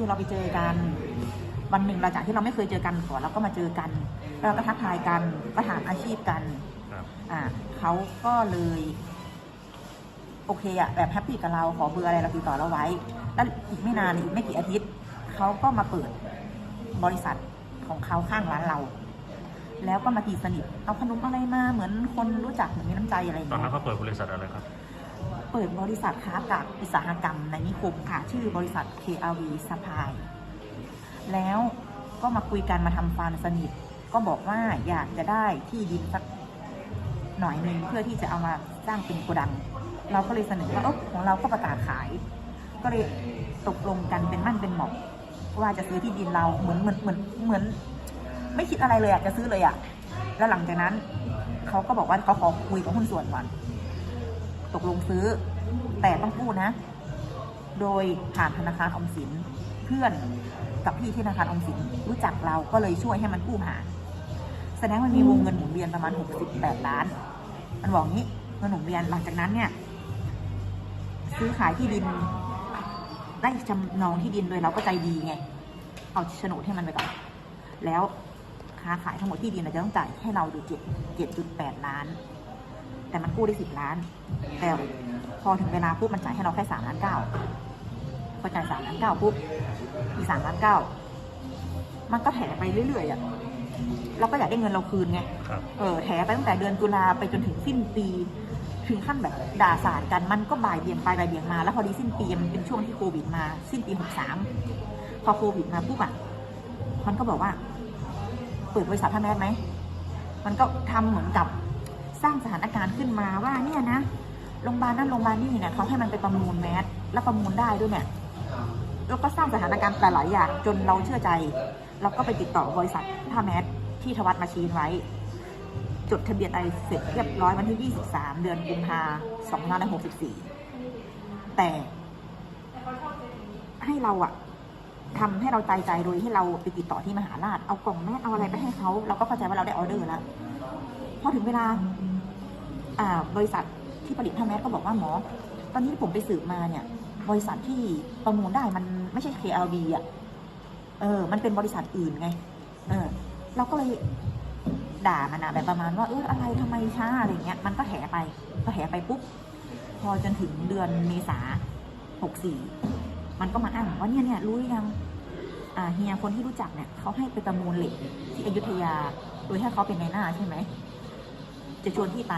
คือเราไปเจอกันวันหนึ่งหลังจากที่เราไม่เคยเจอกันก่อนเราก็มาเจอกันแล้วเราก็ทักทายกันก็ถามอาชีพกันครับ อ่าเขาก็เลย โอเคอะแบบแฮปปี้กับเราขอเบอร์อะไรเราติดต่อเราไว้ แล้วอีกไม่นานอีกไม่กี่อาทิตย์เขาก็มาเปิดบริษัทของเขาข้างร้านเรา แล้วก็มาตีสนิทเอาขนมอะไรมาเหมือนคนรู้จักเหมือนมีน้ำใจอะไรอย่างตอนเงี้นั้นยเขาเปิดบริษัทอะไรครับ เปิดบริษัทค้ากับอุตสาหกรรมในนิคมค่ะ ชื่อบริษัท KRV Supply แล้วก็มาคุยกันมาทำฟาร์มสนิท ก็บอกว่าอยากจะได้ที่ดินสักหน่อยหนึ่งเพื่อที่จะเอามาสร้างเป็นโกดัง เราก็เลยเสนอว่าเออของเราก็ประกาศขาย ก็เลยตกลงกันเป็นมั่นเป็นเหมาะว่าจะซื้อที่ดินเราเหมือนเหมือนเหมือนเหมือน ไม่คิดอะไรเลยอะจะซื้อเลยอะแล้วหลังจากนั้นเขาก็บอกว่าเขาขอคุยกับหุ้นส่วนก่อน ตกลงซื้อ แต่ต้องกู้นะ โดยผ่านธนาคารออมสินเพื่อนกับพี่ที่ธนาคารออมสินรู้จักเราก็เลยช่วยให้มันกู้ผ่านแสดงมันมีวงเงินหมุนเวียนประมาณ 68 ล้าน มันบอกงี้เงินหมุนเวียนหลังจากนั้นเนี่ย ซื้อขายที่ดิน ได้จำนองที่ดินโดยเราก็ใจดีไง เอาโฉนดให้มันไปก่อน แล้วค้าขายทั้งหมดที่ดินเราจะต้องจ่ายให้เราดูเจ็ดเจ็ดจุดแปดล้าน แต่มันกู้ได้สิบล้าน แต่พอถึงเวลาปุ๊บมันจ่ายให้เราแค่สามล้านเก้าพอจ่ายสามล้านเก้าปุ๊บอีกสามล้านเก้ามันก็แถไปเรื่อยๆอะเราก็อยากได้เงินเราคืนไงครับเออแถไปตั้งแต่เดือนตุลาไปจนถึงสิ้นปีถึงขั้นแบบด่าสารกันมันก็บ่ายเบี่ยงไปบ่ายเบี่ยงมา แล้วพอดีสิ้นปีมันเป็นช่วงที่โควิดมา สิ้นปีหกสามพอโควิดมาปุ๊บอะมันก็บอกว่า เปิดบริษัทท่าแมสไหมมันก็ทำเหมือนกับ สร้างสถานการณ์ขึ้นมาว่าเนี่ยนะโรงพยาบาลนั้นโรงพยาบาลนี่เนี่ยเขาให้มันไปประมูลแมสแล้วประมูลได้ด้วยเนี่ยแล้วก็สร้างสถานการณ์หลายอย่างจนเราเชื่อใจ เราก็ไปติดต่อบริษัทท่าแมสที่ทวัตมาชีนไว้ จดทะเบียนไรเสร็จเรียบร้อยวันที่ 23 เดือนกุมภา2564แต่ ให้เราอะทำให้เราใจใจโดยให้เราไปติดต่อที่มหาราช เอากล่องแม่เอาอะไรไปให้เขา เราก็เข้าใจว่าเราได้ออเดอร์แล้ว พอถึงเวลา บริษัทที่ผลิตผ้าแมสก็บอกว่าหมอ ตอนนี้ผมไปสืบมาเนี่ย บริษัทที่ประมูลได้มันไม่ใช่ KLB อะ เออ มันเป็นบริษัทอื่นไง เออ เราก็เลยด่ามันนะแบบประมาณว่าเอออะไรทำไมช้าอะไรเงี้ย มันก็แถไปพอแถไปปุ๊บ พอจนถึงเดือนเมษาหกสี่มันก็มาอ้างว่าเนี่ยเนี่ยรู้ยังอ่าเฮียคนที่รู้จักเนี่ยเขาให้ไปประมูลเหล็กที่อยุธยา โดยให้เขาเป็นในหน้าใช่ไหม จะชวนพี่ไป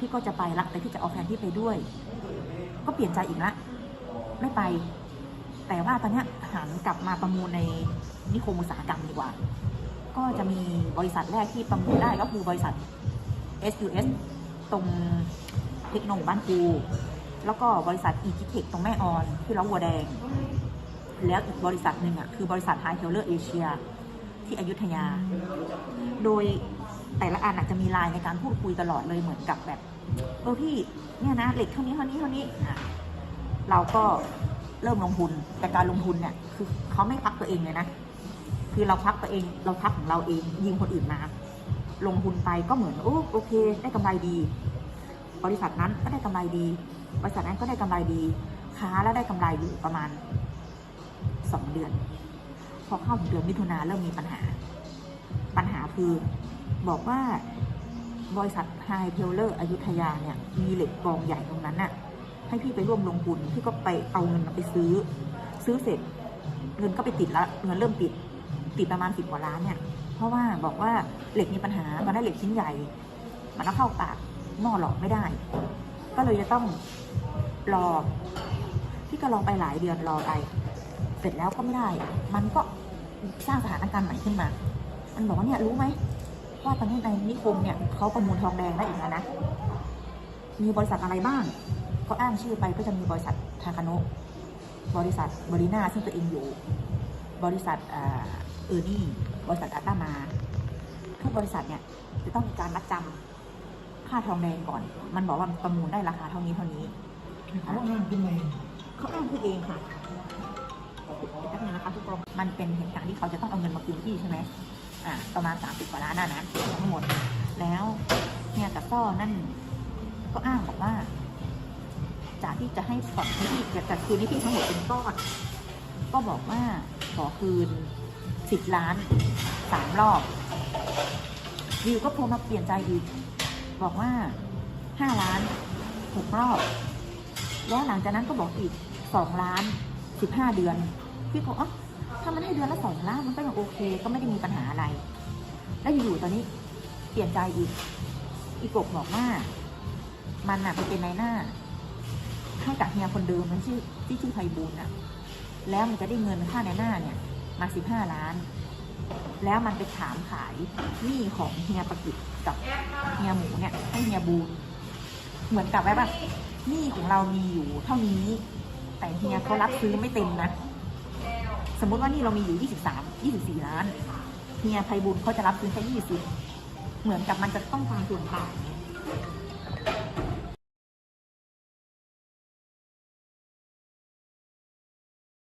พี่ก็จะไปละแต่พี่จะเอาแฟนพี่ไปด้วย ก็เปลี่ยนใจอีกละไม่ไป แต่ว่าตอนนี้หันกลับมาประมูลในนิคมอุตสาหกรรมดีกว่า ก็จะมีบริษัทแรกที่ประมูลได้ก็คือบริษัท SUS ตรงเทคโนบ้านกูแล้วก็บริษัท e g t e c h ตรงแม่ออนที่ล้อวัวแดง แล้วอีกบริษัทหนึ่งอะคือบริษัท High Taylor Asia ที่อยุธยา โดย แต่ละอันอาจจะมีไลน์ในการพูดคุยตลอดเลยเหมือนกับแบบเออพี่เนี่ยนะเหล็กเท่านี้เท่านี้เท่านี้อะเราก็เริ่มลงทุนแต่การลงทุนเนี่ย คือเขาไม่พักตัวเองเลยนะคือเราพักตัวเอง เราพักของเราเองยิงคนอื่นมา ลงทุนไปก็เหมือนโอ้โอเค ได้กำไรดี บริษัทนั้นก็ได้กำไรดี บริษัทนั้นก็ได้กำไรดี ค้าแล้วได้กำไรอยู่ประมาณสองเดือน พอเข้าถึงเดือนมิถุนาเริ่มมีปัญหา ปัญหาคือ บอกว่าบริษัทไฮเทลเลอร์อยุธยาเนี่ยมีเหล็กกองใหญ่ตรงนั้นน่ะ ให้พี่ไปร่วมลงทุนพี่ก็ไปเอาเงินมาไปซื้อ ซื้อเสร็จ เงินก็ไปติดแล้วเงินเริ่มติด ติดประมาณสิบกว่าล้านเนี่ย เพราะว่าบอกว่าเหล็กมีปัญหาตอนนั้นเหล็กชิ้นใหญ่ มันเอาเข้าปากหม้อหลอกไม่ได้ ก็เลยจะต้องรอพี่ก็รอไปหลายเดือนรอไป เสร็จแล้วก็ไม่ได้ มันก็สร้างสถานการณ์ใหม่ขึ้นมา มันบอกว่าเนี่ยรู้ไหม ว่าตอนนี้ในนิคมเนี่ยเขาประมูลทองแดงได้อีกแล้วนะ มีบริษัทอะไรบ้าง ก็อ้างชื่อไปก็จะมีบริษัททาคาโนะบริษัทบริน่าซึ่งตัวเองอยู่ บริษัทเอ่อเออร์นี่บริษัทอาตามา ทุกบริษัทเนี่ยจะต้องมีการมัดจำค่าทองแดงก่อน มันบอกว่าประมูลได้ราคาเท่านี้เท่านี้เขาอ้างขึ้นมาเองเขาอ้างคือเองค่ะแป๊บนึงนะคะทุกคนมันเป็นเหตุการณ์ที่เขาจะต้องเอาเงินมาคืนพี่ใช่ไหม อ่าประมาณสามสิบกว่าล้านน่ะนะทั้งหมด แล้วเนี่ยกับซ่อนั่น ก็อ้างบอกว่าจากที่จะให้ผ่อนให้พี่จะจัดคืนให้พี่ทั้งหมดเป็นก้อน ก็บอกว่าขอคืนสิบล้านสามรอบวิวก็โทรมาเปลี่ยนใจอีก บอกว่าห้าล้านหกรอบ แล้วหลังจากนั้นก็บอกอีกสองล้านสิบห้าเดือน พี่ก็อ๋อ ถ้ามันให้เดือนละสองล้านมันก็ยังโอเค ก็ไม่ได้มีปัญหาอะไร แล้วอยู่ๆตอนนี้เปลี่ยนใจอีก อีกบบอกว่า มันน่ะไปเป็นนายหน้าให้กับเฮียคนเดิมมันชื่อที่ชื่อไพบูลน่ะแล้วมันจะได้เงินค่าในหน้าเนี่ย มาสิบห้าล้าน แล้วมันไปถามขายหนี้ของเฮียประกิตกับเฮียหมูเนี่ยให้เฮียบูลเหมือนกับว่าหนี้ของเรามีอยู่เท่านี้ แต่เฮียเขารับซื้อไม่เต็มนะ สมมติว่านี่เรามีอยู่ 23, 24 ล้านเฮียไพบุญเขาจะรับซื้อแค่20เหมือนกับมันจะต้องการส่วนต่างไง